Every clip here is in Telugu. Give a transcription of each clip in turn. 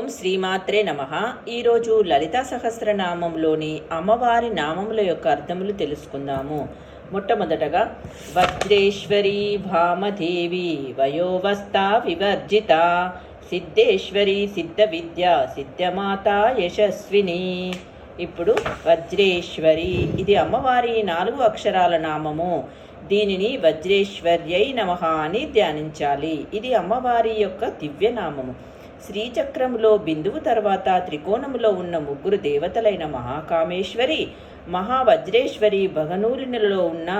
ఓం శ్రీమాత్రే నమ. ఈరోజు లలితా సహస్రనామంలోని అమ్మవారి నామముల యొక్క అర్థములు తెలుసుకుందాము. మొట్టమొదటగా వజ్రేశ్వరి భామదేవి వయోవస్థ వివర్జిత సిద్ధేశ్వరి సిద్ధ విద్య సిద్ధమాత యశస్విని. ఇప్పుడు వజ్రేశ్వరి ఇది అమ్మవారి నాలుగు అక్షరాల నామము. దీనిని వజ్రేశ్వర్యై నమ అని ధ్యానించాలి. ఇది అమ్మవారి యొక్క దివ్యనామము శ్రీచక్రములో బిందువు తర్వాత త్రికోణములో ఉన్న ముగ్గురు దేవతలైన మహాకామేశ్వరి మహావజ్రేశ్వరి భగనూరినిలో ఉన్న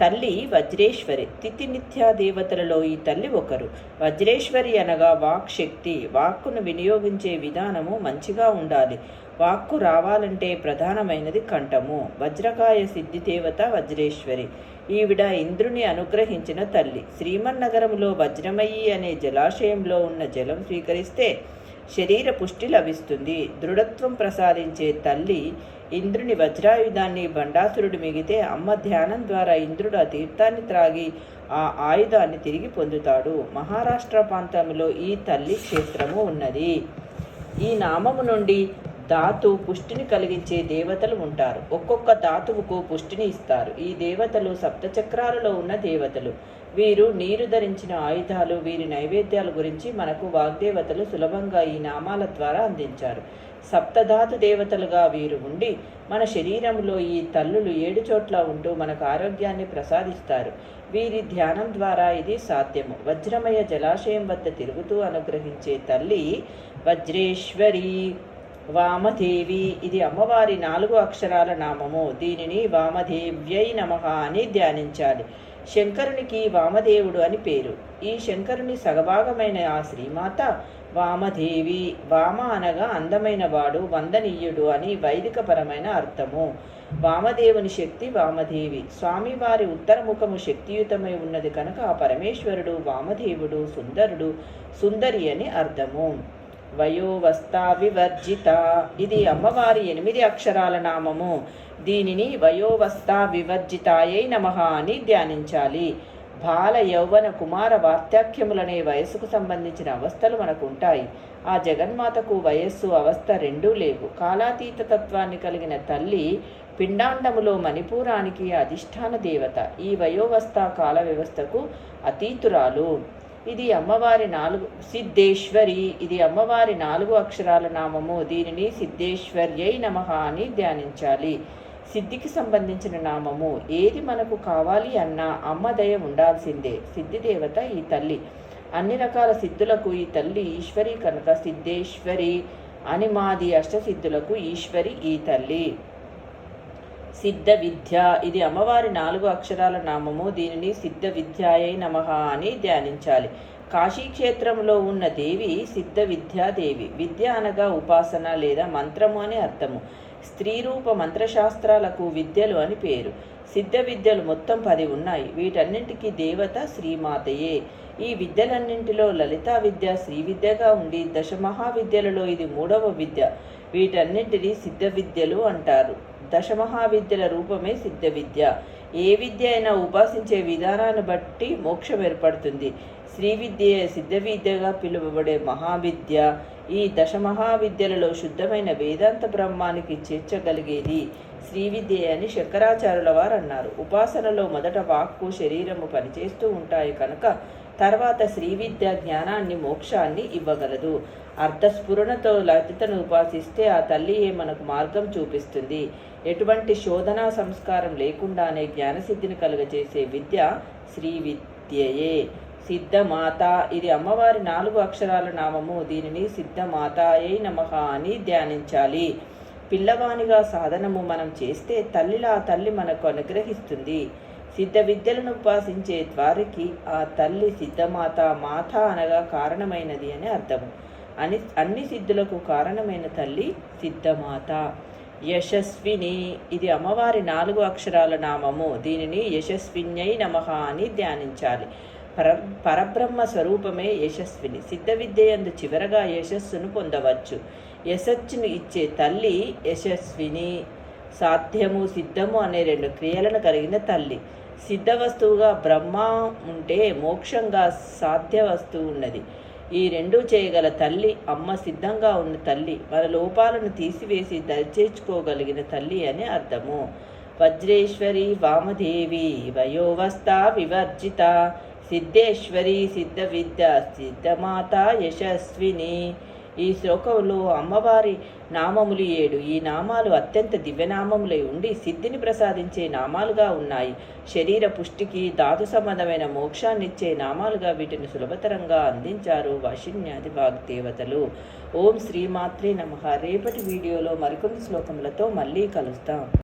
తల్లి వజ్రేశ్వరి. తిథి నిత్యా దేవతలలో ఈ తల్లి ఒకరు. వజ్రేశ్వరి అనగా వాక్ శక్తి. వాక్కును వినియోగించే విధానము మంచిగా ఉండాలి. వాక్కు రావాలంటే ప్రధానమైనది కంఠము. వజ్రకాయ సిద్ధి దేవత వజ్రేశ్వరి. ఈవిడ ఇంద్రుని అనుగ్రహించిన తల్లి. శ్రీమన్నగరంలో వజ్రమయి అనే జలాశయంలో ఉన్న జలం స్వీకరిస్తే శరీర పుష్టి లభిస్తుంది. దృఢత్వం ప్రసాదించే తల్లి ఇంద్రుని వజ్రాయుధాన్ని బండాసురుడు మిగితే అమ్మ ధ్యానం ద్వారా ఇంద్రుడు ఆ తీర్థాన్ని త్రాగి ఆ ఆయుధాన్ని తిరిగి పొందుతాడు. మహారాష్ట్ర ప్రాంతంలో ఈ తల్లి క్షేత్రము ఉన్నది. ఈ నామము నుండి ధాతు పుష్టిని కలిగించే దేవతలు ఉంటారు. ఒక్కొక్క ధాతువుకు పుష్టిని ఇస్తారు. ఈ దేవతలు సప్తచక్రాలలో ఉన్న దేవతలు. వీరు నీరు ధరించిన ఆయుధాలు వీరి నైవేద్యాల గురించి మనకు వాగ్దేవతలు సులభంగా ఈ నామాల ద్వారా అందించారు. సప్తధాతు దేవతలుగా వీరు ఉండి మన శరీరంలో ఈ తల్లులు ఏడు చోట్ల ఉంటూ మనకు ఆరోగ్యాన్ని ప్రసాదిస్తారు. వీరి ధ్యానం ద్వారా ఇది సాధ్యము. వజ్రమయ జలాశయం వద్ద తిరుగుతూ అనుగ్రహించే తల్లి వజ్రేశ్వరి. వామదేవి ఇది అమ్మవారి నాలుగు అక్షరాల నామము. దీనిని వామదేవ్యై నమః అని ధ్యానించాలి. శంకరునికి వామదేవుడు అని పేరు. ఈ శంకరుని సగభాగమైన ఆ శ్రీమాత వామదేవి. వామ అనగా అందమైన వాడు వందనీయుడు అని వైదికపరమైన అర్థము. వామదేవుని శక్తి వామదేవి. స్వామివారి ఉత్తరముఖము శక్తియుతమై ఉన్నది కనుక ఆ పరమేశ్వరుడు వామదేవుడు సుందరుడు సుందరి అని అర్థము. వయోవస్థా వివర్జిత ఇది అమ్మవారి ఎనిమిది అక్షరాల నామము. దీనిని వయోవస్థా వివర్జితాయై నమః అని ధ్యానించాలి. బాల యౌవన కుమార వార్తాఖ్యములనే వయస్సుకు సంబంధించిన అవస్థలు మనకు ఉంటాయి ఆ జగన్మాతకు వయస్సు అవస్థ రెండూ లేవు. కాలాతీత తత్వాన్ని కలిగిన తల్లి పిండాండములో మణిపూరానికి అధిష్టాన దేవత. ఈ వయోవస్థ కాల వ్యవస్థకు అతీతురాలు. ఇది అమ్మవారి నాలుగు సిద్ధేశ్వరి. ఇది అమ్మవారి నాలుగు అక్షరాల నామము. దీనిని సిద్ధేశ్వర్యై నమ అని ధ్యానించాలి. సిద్ధికి సంబంధించిన నామము. ఏది మనకు కావాలి అన్నా అమ్మ దయ ఉండాల్సిందే. సిద్ధిదేవత ఈ తల్లి. అన్ని రకాల సిద్ధులకు ఈ తల్లి ఈశ్వరి కనుక సిద్ధేశ్వరి అని మాది అష్టసిద్ధులకు ఈశ్వరి ఈ తల్లి. సిద్ధ విద్య ఇది అమ్మవారి నాలుగు అక్షరాల నామము. దీనిని సిద్ధ విద్యాయై నమః అని ధ్యానించాలి. కాశీక్షేత్రంలో ఉన్న దేవి సిద్ధ విద్యాదేవి విద్య అనగా ఉపాసన లేదా మంత్రము అని అర్థము. స్త్రీ రూప మంత్రశాస్త్రాలకు విద్యలు అని పేరు. సిద్ధ విద్యలు మొత్తం పది ఉన్నాయి. వీటన్నింటికీ దేవత శ్రీమాతయే. ఈ విద్యలన్నింటిలో లలితా విద్య శ్రీ విద్యగా ఉండి దశమహావిద్యలలో ఇది మూడవ విద్య. వీటన్నింటినీ సిద్ధ విద్యలు అంటారు. దశమహావిద్యల రూపమే సిద్ధ విద్య ఏ విద్య అయినా ఉపాసించే విధానాన్ని బట్టి మోక్షం ఏర్పడుతుంది. శ్రీ విద్య సిద్ధ విద్యగా పిలువబడే మహావిద్య ఈ దశమహావిద్యలలో శుద్ధమైన వేదాంత బ్రహ్మానికి చేర్చగలిగేది. శ్రీ విద్య అని శంకరాచార్యుల వారు అన్నారు. ఉపాసనలో మొదట వాక్కు శరీరము పనిచేస్తూ ఉంటాయి కనుక తర్వాత శ్రీవిద్య జ్ఞానాన్ని మోక్షాన్ని ఇవ్వగలదు. అర్థస్ఫురణతో లలితను ఉపాసిస్తే ఆ తల్లియే మనకు మార్గం చూపిస్తుంది? ఎటువంటి శోధనా సంస్కారం లేకుండానే జ్ఞానసిద్ధిని కలుగజేసే విద్య శ్రీ విద్యయే సిద్ధమాత ఇది అమ్మవారి నాలుగు అక్షరాల నామము. దీనిని సిద్ధమాతాయై నమః అని ధ్యానించాలి. పిల్లవానిగా సాధనము మనం చేస్తే తల్లిలా ఆ తల్లి మనకు అనుగ్రహిస్తుంది. సిద్ధ విద్యలను ఉపాసించే వారికి ఆ తల్లి సిద్ధమాత మాత అనగా కారణమైనది అని అర్థము. అని అన్ని సిద్ధులకు కారణమైన తల్లి సిద్ధమాత. యశస్విని ఇది అమ్మవారి నాలుగు అక్షరాల నామము. దీనిని యశస్విన్యై నమః అని ధ్యానించాలి. పర పరబ్రహ్మ స్వరూపమే యశస్విని. సిద్ధ విద్యందు చివరగా యశస్సును పొందవచ్చు. యశస్సును ఇచ్చే తల్లి యశస్విని. సాధ్యము సిద్ధము అనే రెండు క్రియలను కలిగిన తల్లి. సిద్ధ వస్తువుగా బ్రహ్మ ఉంటే మోక్షంగా సాధ్య వస్తువు ఉన్నది ఈ రెండు చేయగల తల్లి అమ్మ సిద్ధంగా ఉన్న తల్లి మన లోపాలను తీసివేసి దరిచేర్చుకోగలిగిన తల్లి అని అర్థము. వజ్రేశ్వరి వామదేవి వయోవస్థ వివర్జిత సిద్ధేశ్వరి సిద్ధ విద్య సిద్ధమాత యశస్విని ఈ శ్లోకంలో అమ్మవారి నామములు ఏడు. ఈ నామాలు అత్యంత దివ్యనామములై ఉండి సిద్ధిని ప్రసాదించే నామాలుగా ఉన్నాయి. శరీర పుష్టికి ధాతు సంబంధమైన మోక్షాన్నిచ్చే నామాలుగా వీటిని సులభతరంగా అందించారు వశిన్యాది వాగ్దేవతలు. ఓం శ్రీమాత్రే నమ. రేపటి వీడియోలో మరికొన్ని శ్లోకములతో మళ్ళీ కలుస్తాం.